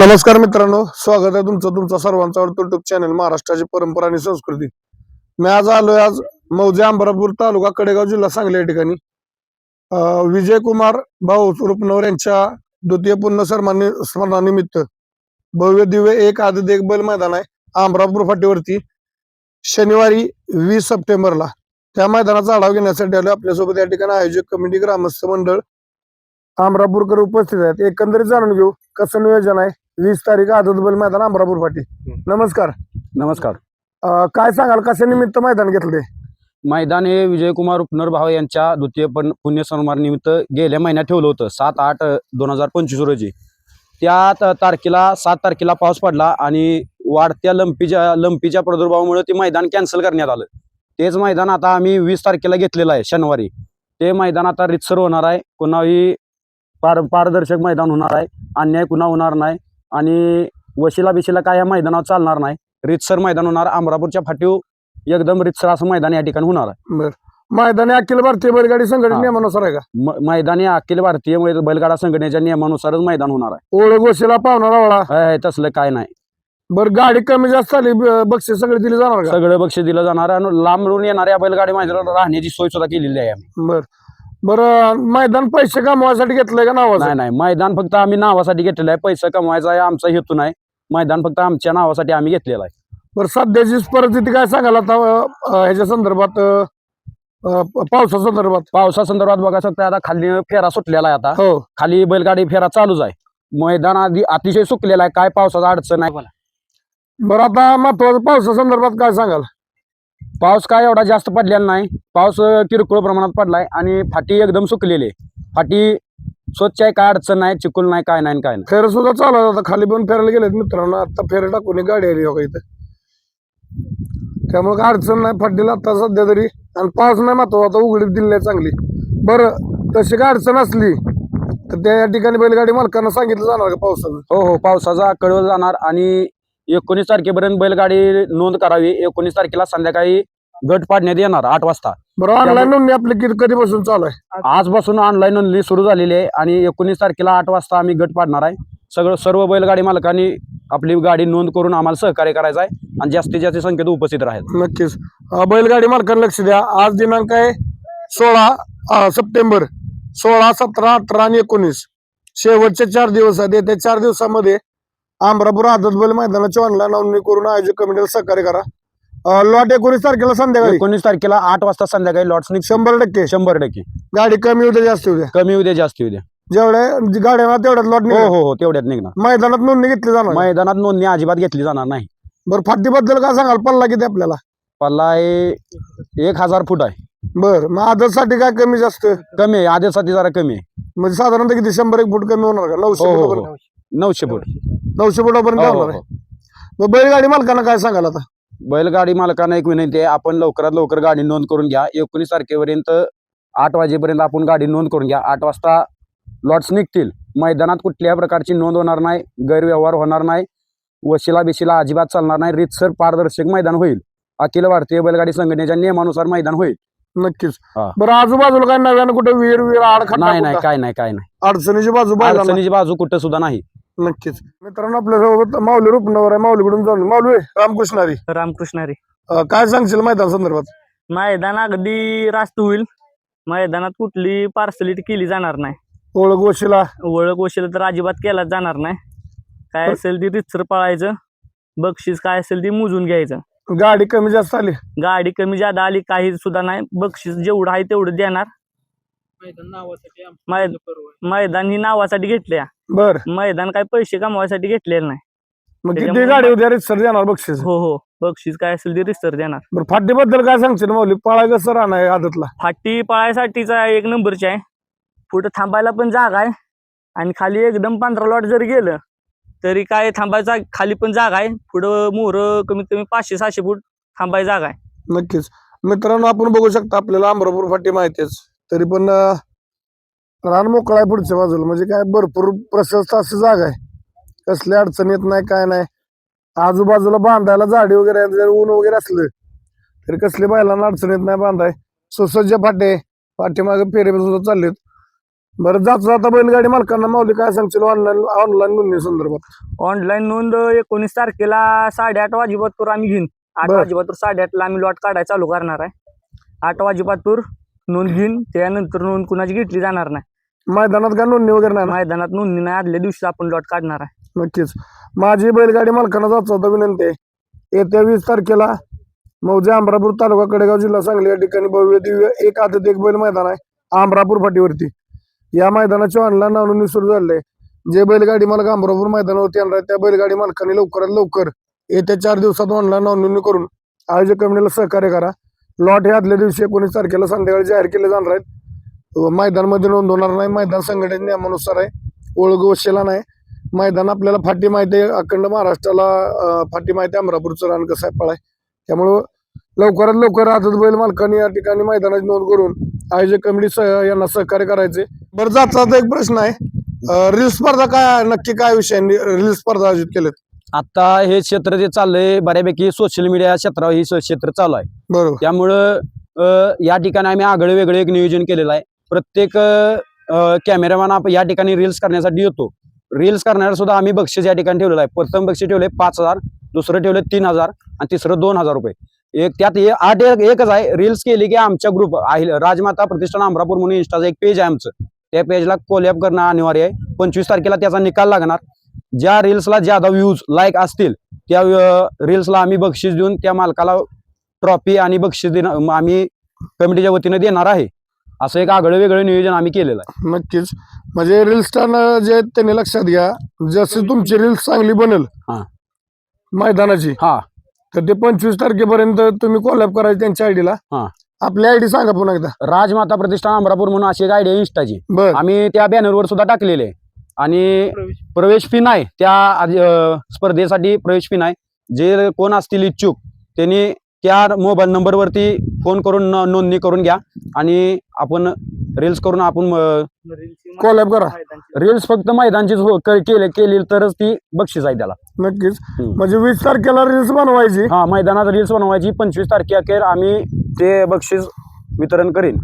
नमस्कार मित्रांनो स्वागत आहे तुमचं तुमचा सर्वांचा आवडतो युट्यूब चॅनल महाराष्ट्राची परंपरा आणि संस्कृती. मी आज आलोय आज मौजे अंबरापूर तालुका कडेगाव जिल्हा सांगली या ठिकाणी. अं, विजय कुमार भाऊ रुपनवर यांच्या द्वितीय पुण्य सन्मानी स्मरणानिमित्त भव्य दिव्य एक आदित देख बैल मैदान आहे आंबरापूर फाटीवरती. शनिवारी वीस सप्टेंबरला त्या मैदानाचा आढावा घेण्यासाठी आलो आपल्यासोबत या ठिकाणी आयोजक कमिटी ग्रामस्थ मंडळ आमरापूरकर उपस्थित आहेत. एकंदरीत जाणून घेऊ कसं नियोजन आहे वीस तारीख आदत बैल मैदान अमरापूर फाटी नमस्कार. नमस्कार. अं, काय सांगाल कशा निमित्त मैदान घेतले मैदान हे विजयकुमार उपनर भाव यांच्या द्वितीय पण पुण्यसंस्कार निमित्त गेल्या महिन्यात ठेवलं होतं सात आठ दोन हजार पंचवीस रोजी. त्या त- तारखेला सात तारखेला पाऊस पडला आणि वाढत्या लंपीच्या लंपीच्या प्रादुर्भावामुळे ते मैदान कॅन्सल करण्यात आलं. तेच मैदान आता आम्ही वीस तारखेला घेतलेलं आहे शनिवारी. ते मैदान आता रितसर होणार आहे कुणाही पार पारदर्शक मैदान होणार आहे अन्याय कुणा होणार नाही. आणि वशिला बिशीला काय या मैदानावर चालणार नाही. रितसर मैदान होणार अमरापूरच्या फाटीव एकदम रितसर असं मैदान या ठिकाणी होणार. आहे मैदानी अखिल भारतीय बैलगाडी संघटने हा. नियमानुसार आहे का? म- मैदानी अखिल भारतीय बैल- बैलगाडा संघटनेच्या नियमानुसारच मैदान होणार आहे. ओळख गोशीला पाहुणा रावळा तसलं काय नाही. बरं गाडी कमी जास्त आली ब- बक्षीस सगळी दिली जाणार का? सगळं बक्षीस दिलं जाणार आहे आणि लांबून येणाऱ्या बैलगाडी मैदानात राहण्याची सोय सुद्धा केलेली आहे आम्ही. बर. बरं मैदान पैसे कमवायसाठी घेतलंय का नावाचं? नाही नाही मैदान फक्त आम्ही नावासाठी घेतलेलं आहे. पैसा कमवायचा आहे आमचा हेतू नाही. मैदान फक्त आमच्या नावासाठी आम्ही घेतलेलं आहे. बरं सध्याची परिस्थिती काय सांगाल आता अं, ह्याच्या संदर्भात अं, अं, पावसा संदर्भात? पावसा संदर्भात बघा शकता आता खाली फेरा सुटलेला आहे आता. हो. खाली बैलगाडी फेरा चालूच आहे. मैदान आधी अतिशय सुकलेला आहे. काय पावसाचा अडचण आहे? बरं आता महत्वाचं पावसा संदर्भात काय सांगाल? पाऊस काय एवढा जास्त पडलेला नाही. पाऊस किरकोळ प्रमाणात पडलाय आणि फाटी एकदम सुकलेली आहे. फाटी स्वच्छ आहे काय अडचण नाही चिकूल नाही काय नाही काय नाही. फेर सुद्धा चालू आता खाली पण फेरायला गेलेत मित्रांनो. आता फेर टाकून गाडी आली बघा इथं. त्यामुळे काय अडचण नाही. फाटीला आता सध्या तरी. आणि पाऊस नाही महत्त्व आता उघडीत दिली आहे चांगली. बरं तशी काय अडचण असली तर त्या ठिकाणी बैलगाडी मालकांना सांगितलं जाणार का पावसाचं? हो हो. पावसाचा कळवळ जाणार आणि एकोणीस तारखेपर्यंत बैलगाडी नोंद करावी. एकोणीस तारखेला संध्याकाळी गट पाडण्यात येणार आठ वाजता. बरं ऑनलाईन नोंदणी आपली किती कधीपासून चालू आहे? आजपासून ऑनलाईन नोंदणी सुरू झालेली आहे आणि एकोणीस तारखेला आठ वाजता आम्ही गट पाडणार आहे. सगळं सर्व बैलगाडी मालकांनी आपली गाडी नोंद करून आम्हाला सहकार्य करायचं आहे आणि जास्तीत जास्त संख्येत उपस्थित राहायचं. नक्कीच. अं, बैलगाडी मालकांना लक्ष द्या. आज दिनांक आहे सोळा अं, सप्टेंबर. सोळा सतरा अठरा आणि एकोणीस. शेवटचे चार दिवस आहेत. येत्या चार दिवसामध्ये आमरापूर आदत बैल मैदानाची ऑनलाईन नोंदणी करून आयोजक कमिटीला सहकार्य करा. लॉट एकोणीस तारखेला संध्याकाळी. एकोणीस तारखेला आठ वाजता संध्याकाळी लॉट्स निघ शंभर टक्के. शंभर टक्के. गाडी कमी होते जास्त होते कमी उद्या जास्त उद्या जेवढ्या गाड्यांना तेवढ्यात लॉट हो हो हो तेवढ्यात निघणार. मैदानात नोंदणी घेतली जाणार. मैदानात नोंदणी अजिबात घेतली जाणार नाही. बरं फाटीबद्दल काय सांगाल? पल्ला किती आपल्याला? पल्ला हे एक हजार फूट आहे. बरं मग आदतसाठी काय कमी जास्त? कमी आहे आधीसाठी जरा कमी आहे. म्हणजे साधारणतः किती? शंभर एक फूट कमी होणार का? नऊशे हो हो हो. नऊशे फूट. नऊशे फुटापर्यंत हो, होणार हो, आहे. मग बैलगाडी मालकांना काय सांगाल आता? बैलगाडी मालकांना एक विनंती आहे आपण लवकरात लवकर गाडी नोंद करून घ्या. एकोणीस तारखेपर्यंत आठ वाजेपर्यंत आपण गाडी नोंद करून घ्या. आठ वाजता लॉट्स निघतील. मैदानात कुठल्याही प्रकारची नोंद होणार नाही गैरव्यवहार होणार नाही वशिला बिशिला अजिबात चालणार नाही. रितसर पारदर्शक मैदान होईल. अखिल भारतीय बैलगाडी संघटनेच्या नियमानुसार मैदान होईल. नक्कीच. हा. बरं आजूबाजूला काय नव्यानं कुठे विहीर विहीर आड खड्डा नाही नाही कुठं? काय नाही काय नाही. अडचणीची बाजू बाजूला. अडचणीची बाजू कुठं सुद्धा नाही. नक्कीच. मित्रांनो आपल्यासोबत माऊली रुपनवर आहे. माऊलीकडून जाऊन माऊली रामकृष्णारी. रामकृष्णारी. अं, काय सांगशील मैदान संदर्भात? मैदान अगदी रास्त होईल. मैदानात कुठली पार्सलिटी केली जाणार नाही. ओळख गोशीला ओळख वशील तर अजिबात केला जाणार नाही. काय असेल ती रितसर पळायचं. बक्षीस काय असेल ती मोजून घ्यायचं. गाडी कमी जास्त आली. गाडी कमी जादा आली काही सुद्धा नाही. बक्षीस जेवढं आहे तेवढं देणार. मैद- मैदान ही नावासाठी घेतल्या. बर. मैदान काय पैसे कमवायसाठी घेतलेलं नाही. मग किती त्याच्यामुळे गाडी होती सर देणार बक्षीस? हो हो. बक्षीस काय असेल ते रितसर देणार. बरं फाटीबद्दल काय सांगशील माऊली? पळा कसं राहणार आदतला? फाटी पळायसाठीचा एक नंबरची आहे. पुढे थांबायला पण जागा आहे. आणि खाली एकदम पंधरा लॉट जरी गेलं तरी काय थांबायचा खाली पण जागा आहे. पुढं मोर कमीत कमी पाचशे सहाशे फूट थांबायची जागा आहे. नक्कीच. मित्रांनो आपण बघू शकता आपल्याला अमरापूर फाटी माहितीच. तरी पण अं, रान मोकळा आहे पुढच्या बाजूला. म्हणजे काय भरपूर प्रशस्त अशी जागा आहे. कसली अडचण येत नाही काय नाही. आजूबाजूला बांधायला झाडी वगैरे जर ऊन वगैरे असलं तरी कसली बैलांना अडचण येत नाही बांधाय. सुसज्ज फाटे पाठीमागे फेरे सुद्धा चाललेत. बरं जाता जाता बैलगाडी मालकांना. माऊली काय सांगशील? ऑनलाईन ऑनलाईन नोंदणी संदर्भात. ऑनलाईन नोंद एकोणीस तारखेला साडेआठ वाजेपातूर आम्ही घेईन. आठ. वाजेपातूर साडेआठला आम्ही लॉट काढायला चालू करणार आहे. आठ वाजेपातूर नोंद घेईन त्यानंतर नोंद कुणाची घेतली जाणार नाही. मैदानात काय नोंदणी वगैरे नाही ना? मैदानात नोंदणी नाही आदल्या दिवशी आपण लॉट काढणार आहे. नक्कीच. माझी बैलगाडी मालकांना जात होता विनंती आहे. येत्या वीस तारखेला मौजे अमरापूर तालुका कडेगाव जिल्हा सांगली या ठिकाणी भव्य दिव्य एक आदत एक बैल मैदान आहे अमरापूर फाटीवरती. या मैदानाची ऑनलाईन नोंदणी सुरू झाली आहे. जे बैलगाडी मालक अमरापूर मैदानावरती येणार आहेत त्या बैलगाडी मालकांनी लवकरात लवकर येत्या चार दिवसात ऑनलाईन नोंदणी करून आयोजक कमिटीला सहकार्य करा. लॉट हे आदल्या दिवशी एकोणीस तारखेला संध्याकाळी जाहीर केले जाणार आहेत. मैदानमध्ये नोंद होणार नाही. मैदान संघटनेच्या नियमानुसार आहे. ओळख वशिला नाही. मैदान आपल्याला फाटी माहिती आहे. अखंड महाराष्ट्राला फाटी माहिती आहे. अमरापूरचं रान कसं आहे पळाय. त्यामुळं लवकरात लवकर आदत बैल मालकांनी या ठिकाणी मैदानाची नोंद करून आयोजक कमिटी सह यांना सहकार्य करायचे. बरं जातचा एक प्रश्न आहे. रील स्पर्धा काय नक्की काय विषय? रील स्पर्धा आयोजित केलेत. आता हे क्षेत्र जे चाललंय बऱ्यापैकी सोशल मीडिया क्षेत्रावर ही क्षेत्र चालू आहे. बरोबर. त्यामुळं या ठिकाणी आम्ही आगळे वेगळे एक नियोजन केलेलं आहे. प्रत्येक कॅमेरामॅन आप या ठिकाणी रील्स करण्यासाठी येतो. रील्स करण्याला सुद्धा आम्ही बक्षीस या ठिकाणी ठेवलेलं आहे. प्रथम बक्षीस ठेवले पाच हजार दुसरं ठेवले तीन हजार आणि तिसरं दोन हजार रुपये. एक त्यात आठ एक एकच आहे. रील्स केली की आमच्या ग्रुप राजमाता प्रतिष्ठान अमरापूर म्हणून इंस्टाचं एक पेज आहे आमचं. त्या पेजला कोलॅप करणं अनिवार्य आहे. पंचवीस तारखेला त्याचा निकाल लागणार. ज्या रील्सला ज्यादा व्ह्यूज लाईक असतील त्या रील्सला आम्ही बक्षीस देऊन त्या मालकाला ट्रॉफी आणि बक्षीस देणं आम्ही कमिटीच्या वतीने देणार आहे. असं एक आगळं वेगळं नियोजन आम्ही केलेलं आहे. नक्कीच. म्हणजे रील स्टार जे त्यांनी लक्षात घ्या जशी तुमची रील्स चांगली बनेल हा. मैदानाची हा. तर ते पंचवीस तारखेपर्यंत तुम्ही कॉलअप करायचे त्यांच्या आयडीला हा. आपली आयडी सांगा पुन्हा एकदा. राजमाता प्रतिष्ठान अमरापूर म्हणून अशी एक आयडिया इंस्टाची बर. आम्ही त्या बॅनरवर सुद्धा टाकलेले आहे. आणि प्रवेश फी नाही. त्या स्पर्धेसाठी प्रवेश फी नाही. जे कोण असतील इच्छुक त्यांनी त्या मोबाईल नंबरवरती फोन करून न- नोंदणी करून घ्या. आणि आपण रील्स करून आपण कॉलअप करा. रील्स फक्त मैदानचीच हो केले केली तरच ती बक्षीस आहे त्याला. नक्कीच. म्हणजे वीस तारखेला रील्स बनवायची. हा मैदानात रील्स बनवायची. पंचवीस तारखेअखेर आम्ही ते बक्षीस वितरण करीन.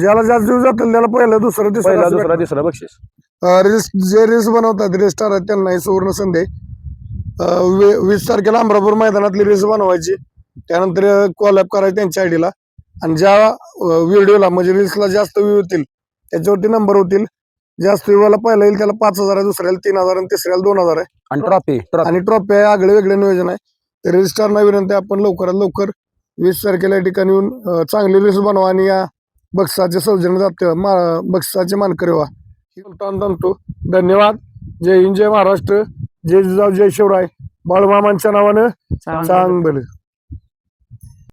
ज्याला जास्त दिवस जातील त्याला पहिलं दुसरं पहिला तिसरं दुसरा तिसरं बक्षीस. रील्स जे रील्स बनवतात रील स्टार आहेत त्यांना ही सुवर्ण संधी वीस तारखेला अमरापूर मैदानातली रील्स बनवायची. त्यानंतर कॉलअप करायची त्यांच्या आयडीला. आणि ज्या व्हिडिओला म्हणजे रील्सला जास्त व्ह्यू होतील त्याच्यावरती नंबर होतील. जास्त व्ह्यूला पहिला येईल त्याला पाच हजार आहे दुसऱ्याला तीन हजार आणि तिसऱ्याला दोन हजार आहे. आणि ट्रॉफी आणि ट्रॉफी आहे आगळे वेगळे नियोजन आहे. तर रील स्टारना विनंती आपण लवकरात लवकर वीस तारखेला या ठिकाणी येऊन चांगली रील्स बनवा आणि या बक्षाचे सौजन्य जात मा बक्षाचे मानकरी व्हा. बोलताना थांबतो धन्यवाद. जय हिंद जय महाराष्ट्र. जय जिजाऊ जय शिवराय. बाळमामांच्या नावानं चांगलं.